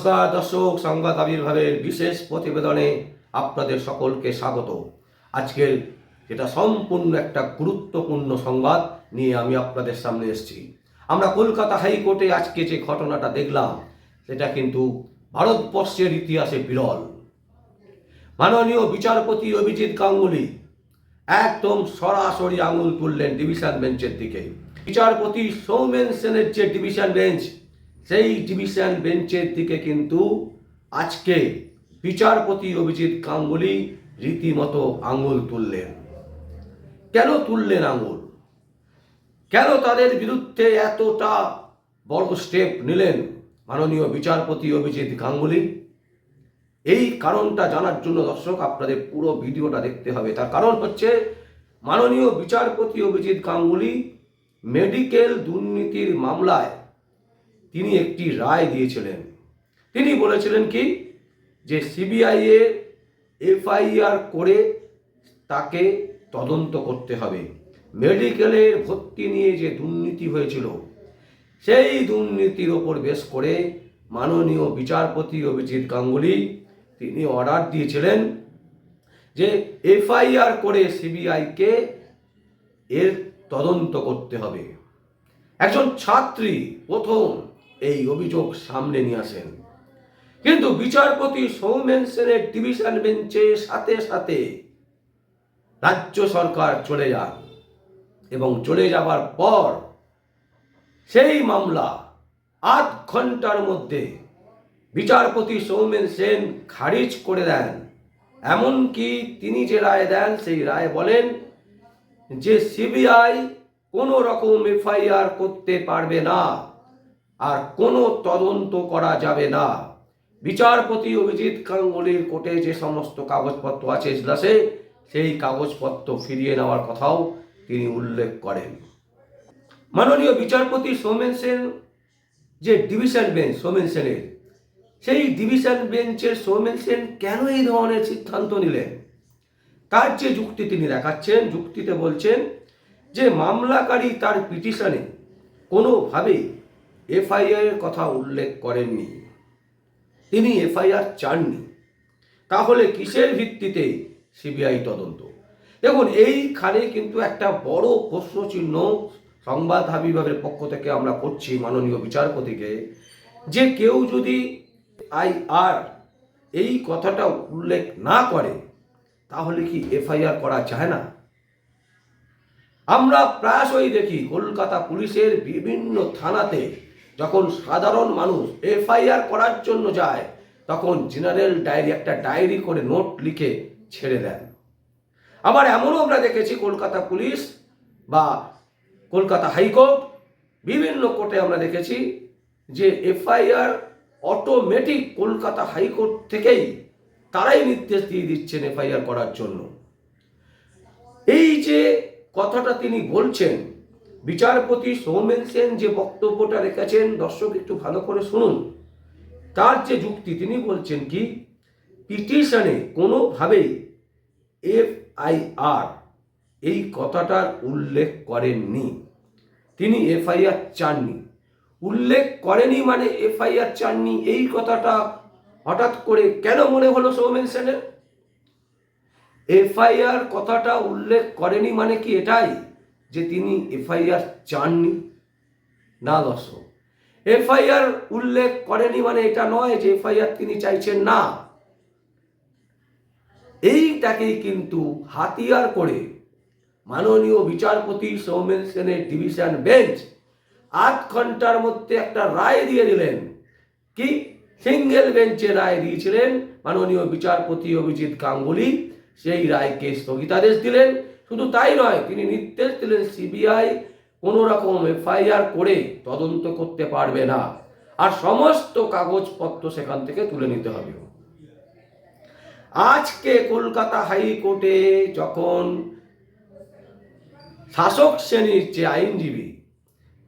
নমস্কার, দর্শক, সংবাদ আবির্ভাবের বিশেষ প্রতিবেদনে আপনাদের সকলকে স্বাগত। আজকের যেটা সম্পূর্ণ একটা গুরুত্বপূর্ণ সংবাদ নিয়ে আমি আপনাদের সামনে এসেছি। আমরা কলকাতা হাইকোর্টে আজকে যে ঘটনাটা দেখলাম, সেটা কিন্তু ভারতবর্ষের ইতিহাসে বিরল। মাননীয় বিচারপতি অভিজিৎ গাঙ্গুলি একদম সরাসরি আঙুল তুললেন ডিভিশন বেঞ্চের দিকে। বিচারপতি সৌমেন সেনের যে ডিভিশন বেঞ্চ সেই ডিভিশন বেঞ্চের দিকে কিন্তু আজকে বিচারপতি অভিজিৎ গাঙ্গুলি রীতিমতো আঙুল তুললেন। কেন তুললেন আঙুল? কেন তাদের বিরুদ্ধে এতটা বড় স্টেপ নিলেন মাননীয় বিচারপতি অভিজিৎ গাঙ্গুলি এই কারণটা জানার জন্য দর্শক, আপনাদের পুরো ভিডিওটা দেখতে হবে। তার কারণ হচ্ছে মাননীয় বিচারপতি অভিজিৎ গাঙ্গুলি মেডিকেল দুর্নীতির মামলায় তিনি একটি রায় দিয়েছিলেন। তিনি বলেছিলেন কি, যে সিবিআই এ এফআইআর করে তাকে তদন্ত করতে হবে। মেডিকেলের ভর্তি নিয়ে যে দুর্নীতি হয়েছিল, সেই দুর্নীতির ওপর বেশ করে মাননীয় বিচারপতি অভিজিৎ গাঙ্গুলি তিনি অর্ডার দিয়েছিলেন যে এফআইআর করে সিবিআইকে এর তদন্ত করতে হবে। একজন ছাত্রী প্রথম এই অভিযোগ সামনে নিয়ে আসেন। কিন্তু বিচারপতি সৌমেন সেনের ডিভিশন বেঞ্চে সাথে সাথে রাজ্য সরকার চলে যান এবং চলে যাবার পর সেই মামলা আধ ঘণ্টার মধ্যে বিচারপতি সৌমেন সেন খারিজ করে দেন। এমনকি তিনি যে রায় দেন, সেই রায় বলেন যে সিবিআই কোনো রকম এফআইআর করতে পারবে না। আর কোনো তদন্ত করা যাবে না। বিচারপতি অভিজিৎ গাঙ্গুলির কোর্টে যে সমস্ত কাগজপত্র আছে ইজলাসে সেই কাগজপত্র ফিরিয়ে নেওয়ার কথাও তিনি উল্লেখ করেন। মাননীয় বিচারপতি সৌমেন সেন যে ডিভিশন বেঞ্চ, সৌমেন সেনের, সেই ডিভিশন বেঞ্চের সৌমেন সেন কেন এই ধরনের সিদ্ধান্ত নিলেন? তার যে যুক্তি তিনি দেখাচ্ছেন, যুক্তিতে বলছেন যে মামলাকারী তার পিটিশনে কোনোভাবেই এফআইআর এর কথা উল্লেখ করেননি। তিনি এফআইআর চাননি। তাহলে কিসের ভিত্তিতে সিবিআই তদন্ত? দেখুন, এইখানে কিন্তু একটা বড় প্রশ্নচিহ্ন সংবাদ বিভাগের পক্ষ থেকে আমরা করছি মাননীয় বিচারপতিকে, যে কেউ যদি আই আর এই কথাটা উল্লেখ না করে, তাহলে কি এফআইআর করা যায় না? আমরা প্রায়শই দেখি কলকাতা পুলিশের বিভিন্ন থানাতে যখন সাধারণ মানুষ এফআইআর করার জন্য যায়, তখন জেনারেল ডায়েরি একটা ডায়েরি করে নোট লিখে ছেড়ে দেন। আবার এমনও আমরা দেখেছি কলকাতা পুলিশ বা কলকাতা হাইকোর্ট, বিভিন্ন কোর্টে আমরা দেখেছি যে এফআইআর অটোমেটিক কলকাতা হাইকোর্ট থেকেই তারাই নির্দেশ দিয়ে দিচ্ছেন এফআইআর করার জন্য। এই যে কথাটা তিনি বলছেন বিচারপতি সৌমেন সেন যে বক্তব্যটা রেখেছেন, দর্শক একটু ভালো করে শুনুন। তার যে যুক্তি, তিনি বলছেন কি, পিটিশনে কোনোভাবেই এফআইআর এই কথাটার উল্লেখ করেননি। তিনি এফআইআর চাননি। উল্লেখ করেনি মানে এফআইআর চাননি, এই কথাটা হঠাৎ করে কেন মনে হলো সৌমেন সেনের? এফআইআর কথাটা উল্লেখ করেনি মানে কি এটাই? যে তিনি এফআইআর চাননি, না দর্শক। এফআইআর উল্লেখ করেনি মানে এটা নয় যে এফআইআর তিনি চাইছেন না। এইটাকেই কিন্তু হাতিয়ার করে মাননীয় বিচারপতি সৌমেন সেনের ডিভিশন বেঞ্চ আধ ঘণ্টার মধ্যে একটা রায় দিয়ে দিলেন। কি? সিঙ্গেল বেঞ্চে রায় দিয়েছিলেন মাননীয় বিচারপতি অভিজিৎ গাঙ্গুলি। সেই রায়কে স্থগিতাদেশ দিলেন। শুধু তাই নয়, তিনি নির্দেশ দিলেন সিবিআই কোনো রকম এফআইআর করে তদন্ত করতে পারবে না। আর সমস্ত কাগজপত্র সেখান থেকে তুলে নিতে হবে। আজকে কলকাতা হাইকোর্টে যখন শাসক শ্রেণির যে আইনজীবী,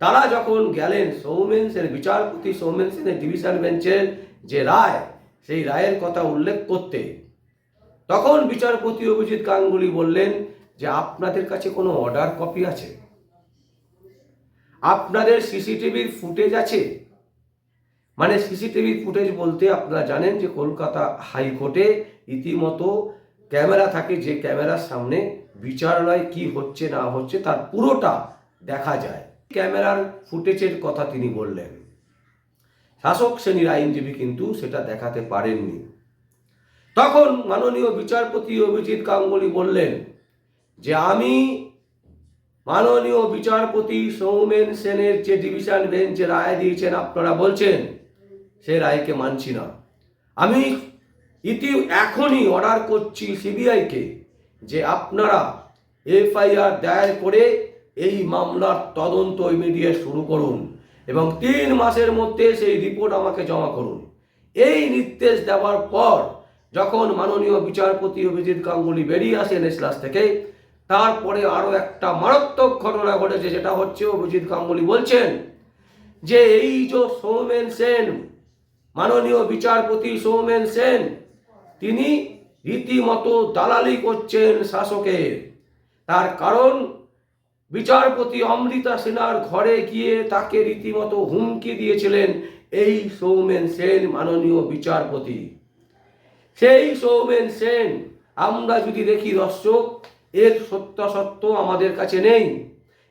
তারা যখন গেলেন সৌমেন সেন, বিচারপতি সৌমেন সেনের ডিভিশন বেঞ্চের যে রায়, সেই রায়ের কথা উল্লেখ করতে, তখন বিচারপতি অভিজিৎ গাঙ্গুলি বললেন যে আপনাদের কাছে কোনো অর্ডার কপি আছে? আপনাদের সিসিটিভির ফুটেজ আছে? মানে সিসিটিভির ফুটেজ বলতে আপনারা জানেন যে কলকাতা হাইকোর্টে ইতিমতো ক্যামেরা থাকে যে ক্যামেরার সামনে বিচারালয় কি হচ্ছে না হচ্ছে তার পুরোটা দেখা যায়। ক্যামেরার ফুটেজের কথা তিনি বললেন। শাসক শ্রেণির আইনজীবী কিন্তু সেটা দেখাতে পারেননি। তখন মাননীয় বিচারপতি অভিজিৎ গাঙ্গুলি বললেন যে আমি মাননীয় বিচারপতি সৌমেন সেনের যে ডিভিশন বেঞ্চে রায় দিয়েছেন, আপনারা বলছেন, সে রায়কে মানছি না। আমি ইতি এখনই অর্ডার করছি সিবিআইকে যে আপনারা এফআইআর দায়ের করে এই মামলার তদন্ত ইমিডিয়েট শুরু করুন এবং তিন মাসের মধ্যে সেই রিপোর্ট আমাকে জমা করুন। এই নির্দেশ দেওয়ার পর যখন মাননীয় বিচারপতি অভিজিৎ গাঙ্গুলি বেরিয়ে আসেন এসলাস থেকে তারপরে আরও একটা মারাত্মক ঘটনা ঘটেছে যেটা হচ্ছে অভিজিৎ গাঙ্গুলি বলছেন যে এই যে সৌমেন সেন, মাননীয় বিচারপতি সৌমেন সেন, তিনি রীতিমতো দালালি করছেন শাসকের তার কারণ, বিচারপতি অমৃতা সেনার ঘরে গিয়ে তাকে রীতিমতো হুমকি দিয়েছিলেন এই সৌমেন সেন, মাননীয় বিচারপতি। সেই সৌমেন সেন, আমরা যদি দেখি দর্শক এর সত্যাসত্য আমাদের কাছে নেই।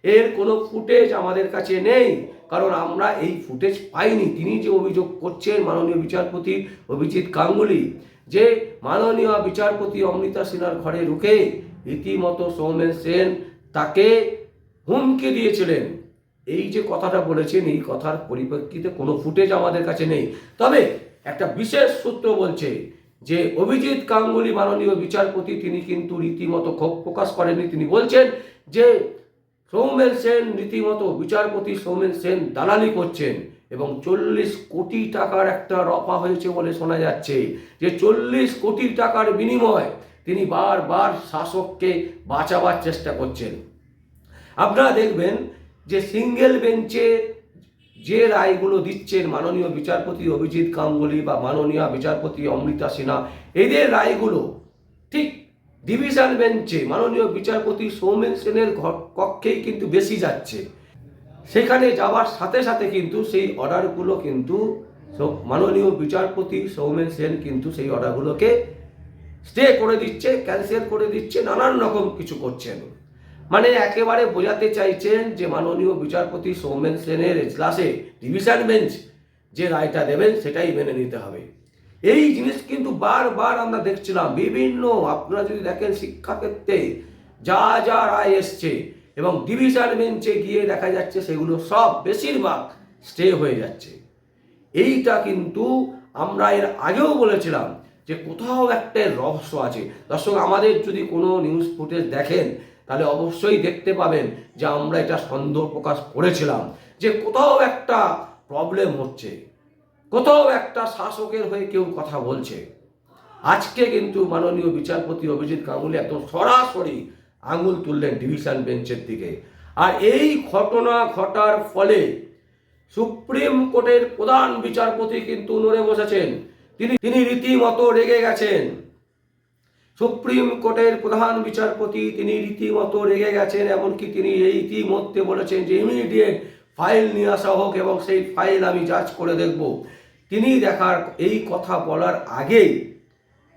এর কোনো ফুটেজ আমাদের কাছে নেই। কারণ আমরা এই ফুটেজ পাইনি। তিনি যে অভিযোগ করছেন মাননীয় বিচারপতি অভিজিৎ গাঙ্গুলি, যে মাননীয় বিচারপতি অমৃতা সিনহার ঘরে ঢুকে রীতিমতো সৌমেন সেন তাকে হুমকি দিয়েছিলেন। এই যে কথাটা বলেছেন, এই কথার পরিপ্রেক্ষিতে কোনো ফুটেজ আমাদের কাছে নেই। তবে একটা বিশেষ সূত্র বলছে যে অভিজিৎ গাঙ্গুলি মাননীয় বিচারপতি, তিনি কিন্তু রীতিমতো ক্ষোভ প্রকাশ করেননি। তিনি বলছেন যে সৌমেন সেন রীতিমতো বিচারপতি সৌমেন সেন দালালি করছেন এবং চল্লিশ কোটি টাকার একটা রফা হয়েছে বলে শোনা যাচ্ছে। যে চল্লিশ কোটি টাকার বিনিময় তিনি বারবার শাসককে বাঁচাবার চেষ্টা করছেন। আপনারা দেখবেন যে সিঙ্গেল বেঞ্চে যে রায়গুলো দিচ্ছেন মাননীয় বিচারপতি অভিজিৎ গাঙ্গুলি বা মাননীয় বিচারপতি অমৃতা সিনহা, এদের রায়গুলো ঠিক ডিভিশন বেঞ্চে মাননীয় বিচারপতি সৌমেন সেনের কক্ষেই কিন্তু বেশি যাচ্ছে। সেখানে যাওয়ার সাথে সাথে কিন্তু সেই অর্ডারগুলো কিন্তু মাননীয় বিচারপতি সৌমেন সেন কিন্তু সেই অর্ডারগুলোকে স্টে করে দিচ্ছে, ক্যান্সেল করে দিচ্ছে, নানান রকম কিছু করছেন। মানে একেবারে বোঝাতে চাইছেন যে মাননীয় বিচারপতি সৌমেন সেনের এজলাসে ডিভিশন বেঞ্চ যে রায়টা দেবেন সেটাই মেনে নিতে হবে। এই জিনিস কিন্তু বারবার আমরা দেখছিলাম। বিভিন্ন, আপনারা যদি দেখেন শিক্ষাক্ষেত্রে যা যা রায় এসছে এবং ডিভিশন বেঞ্চে গিয়ে দেখা যাচ্ছে সেগুলো সব বেশিরভাগ স্টে হয়ে যাচ্ছে। এইটা কিন্তু আমরা এর আগেও বলেছিলাম যে কোথাও একটা রহস্য আছে। দর্শক, আমাদের যদি কোনো নিউজ ফুটেজ দেখেন তাহলে অবশ্যই দেখতে পাবেন যে আমরা এটা সন্দেহ প্রকাশ করেছিলাম যে কোথাও একটা প্রবলেম হচ্ছে। কোথাও একটা শাসকের হয়ে কেউ কথা বলছে। আজকে কিন্তু মাননীয় বিচারপতি অভিজিৎ গাঙ্গুলি একদম সরাসরি আঙুল তুললেন ডিভিশন বেঞ্চের দিকে। আর এই ঘটনা ঘটার ফলে সুপ্রিম কোর্টের প্রধান বিচারপতি কিন্তু নড়ে বসেছেন। তিনি তিনি রীতিমতো রেগে গেছেন। সুপ্রিম কোর্টের প্রধান বিচারপতি তিনি রীতিমতো রেগে গেছেন, এমনকি তিনি এই ইতিমধ্যে বলেছেন যে ইমিডিয়েট ফাইল নিয়ে আসা হোক এবং সেই ফাইল আমি জাজ করে দেখব। তিনি দেখার এই কথা বলার আগেই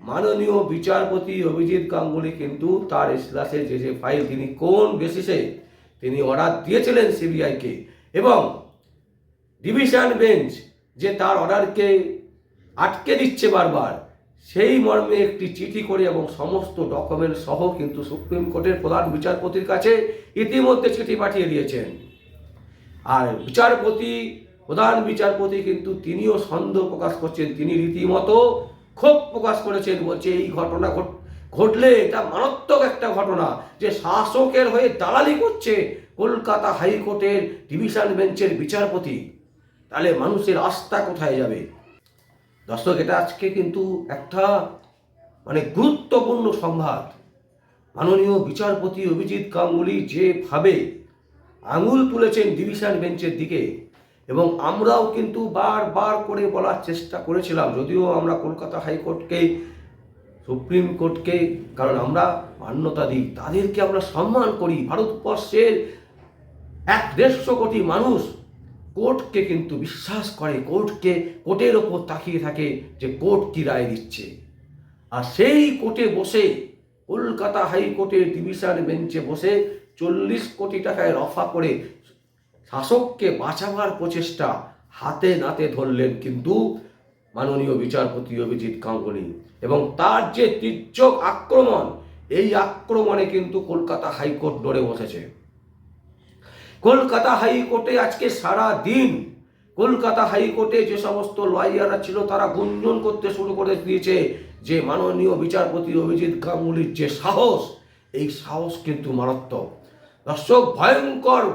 মাননীয় বিচারপতি অভিজিৎ গাঙ্গুলি কিন্তু তার ইসলাসে যে যে ফাইল তিনি কোন বেসিসে তিনি অর্ডার দিয়েছিলেন সিবিআইকে এবং ডিভিশন বেঞ্চ যে তার অর্ডারকে আটকে দিচ্ছে বারবার সেই মর্মে একটি চিঠি করে এবং সমস্ত ডকুমেন্ট সহ কিন্তু সুপ্রিম কোর্টের প্রধান বিচারপতির কাছে ইতিমধ্যে চিঠি পাঠিয়ে দিয়েছেন। আর বিচারপতি, প্রধান বিচারপতি কিন্তু তিনিও সন্দেহ প্রকাশ করছেন। তিনি রীতিমতো ক্ষোভ প্রকাশ করেছেন, বলছে এই ঘটনা ঘট- ঘটলে এটা মারাত্মক একটা ঘটনা যে শাসকের হয়ে দালালি করছে কলকাতা হাইকোর্টের ডিভিশন বেঞ্চের বিচারপতি। তাহলে মানুষের আস্থা কোথায় যাবে? দর্শক, এটা আজকে কিন্তু একটা মানে গুরুত্বপূর্ণ সংঘাত মাননীয় বিচারপতি অভিজিৎ গাঙ্গুলি যেভাবে আঙুল তুলেছেন ডিভিশন বেঞ্চের দিকে, এবং আমরাও কিন্তু বারবার করে বলার চেষ্টা করেছিলাম, যদিও আমরা কলকাতা হাইকোর্টকে, সুপ্রিম কোর্টকে, কারণ আমরা মান্যতা দিই, তাদেরকে আমরা সম্মান করি। ভারতবর্ষের এক দেড়শো কোটি মানুষ কোর্টকে কিন্তু বিশ্বাস করে, কোর্টকে, কোর্টের ওপর তাকিয়ে থাকে যে কোর্ট কি রায় দিচ্ছে। আর সেই কোর্টে বসে, কলকাতা হাইকোর্টের ডিভিশন বেঞ্চে বসে চল্লিশ কোটি টাকায় রফা করে শাসককে বাঁচাবার প্রচেষ্টা হাতে নাতে ধরলেন কিন্তু মাননীয় বিচারপতি অভিজিৎ গাঙ্গুলি এবং তার যে তীর্যক আক্রমণ, এই আক্রমণে কিন্তু কলকাতা হাইকোর্ট লড়ে বসেছে। কলকাতা হাইকোর্টে আজকে সারা দিন, কলকাতা হাইকোর্টে যে সমস্ত লয়াররা ছিল তারা গুঞ্জন করতে শুরু করে দিয়েছে যে মাননীয় বিচারপতি অভিজিৎ গাঙ্গুলির যে সাহস, এই সাহস কিন্তু মারাত্মক। দর্শক, ভয়ঙ্কর।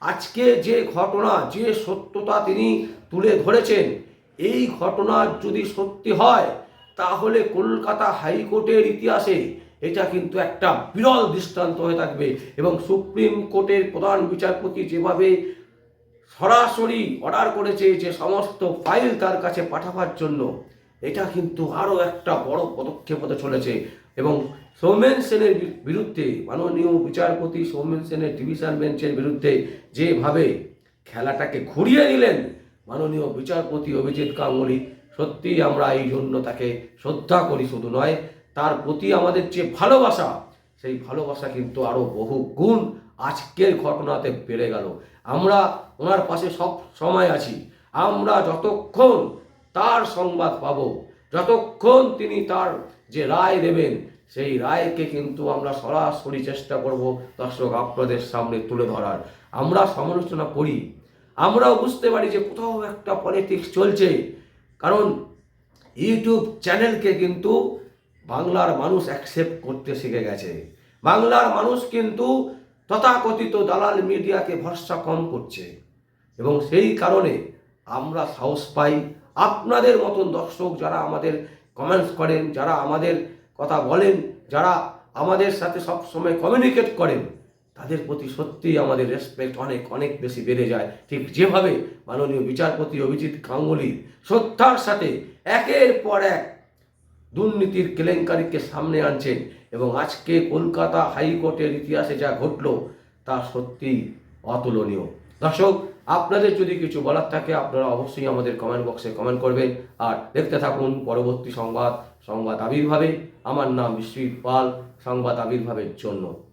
আজকে যে ঘটনা, যে সত্যতা তিনি তুলে ধরেছেন, এই ঘটনা যদি সত্যি হয়, তাহলে কলকাতা হাইকোর্টের ইতিহাসে এটা কিন্তু একটা বিরল দৃষ্টান্ত হয়ে থাকবে। এবং সুপ্রিম কোর্টের প্রধান বিচারপতি যেভাবে সরাসরি অর্ডার করেছে যে সমস্ত ফাইল তার কাছে পাঠাবার জন্য, এটা কিন্তু আরও একটা বড় পদক্ষেপ হতে চলেছে। এবং সৌমেন সেনের বিরুদ্ধে, মাননীয় বিচারপতি সৌমেন সেনের ডিভিশন বেঞ্চের বিরুদ্ধে যেভাবে খেলাটাকে ঘুরিয়ে দিলেন মাননীয় বিচারপতি অভিজিৎ গাঙ্গুলি সত্যিই আমরা এই জন্য তাকে শ্রদ্ধা করি, শুধু নয় তার প্রতি আমাদের যে ভালোবাসা, সেই ভালোবাসা কিন্তু আরও বহু গুণ আজকের ঘটনাতে বেড়ে গেল। আমরা ওনার পাশে সব সময় আছি। আমরা যতক্ষণ তার সংবাদ পাব, যতক্ষণ তিনি তার যে রায় দেবেন, সেই রায়কে কিন্তু আমরা সরাসরি চেষ্টা করব দর্শক আপনাদের সামনে তুলে ধরার। আমরা সমালোচনা করি। আমরাও বুঝতে পারি যে কোথাও একটা পলিটিক্স চলছে। কারণ ইউটিউব চ্যানেলকে কিন্তু বাংলার মানুষ অ্যাকসেপ্ট করতে শিখে গেছে। বাংলার মানুষ কিন্তু তথাকথিত দালাল মিডিয়াকে ভরসা কম করছে। এবং সেই কারণে আমরা সাহস পাই। আপনাদের মতন দর্শক যারা আমাদের কমেন্টস করেন, যারা আমাদের কথা বলেন, যারা আমাদের সাথে সব সময় কমিউনিকেট করেন, তাদের প্রতি সত্যিই আমাদের রেসপেক্ট অনেক অনেক বেশি বেড়ে যায়। ঠিক যেভাবে মাননীয় বিচারপতি অভিজিৎ গাঙ্গুলি শ্রদ্ধার সাথে একের পর এক দুর্নীতির কেলেঙ্কারিকে সামনে আনছেন এবং আজকে কলকাতা হাইকোর্টের ইতিহাসে যা ঘটল তা সত্যিই অতুলনীয়। দর্শক, আপনাদের যদি কিছু বলার থাকে, আপনারা অবশ্যই আমাদের কমেন্ট বক্সে কমেন্ট করবেন। আর দেখতে থাকুন পরবর্তী সংবাদ সংবাদ আবির্ভাবে। আমার নাম বিশ্বজিৎ পাল, সংবাদ আবির্ভাবের জন্য।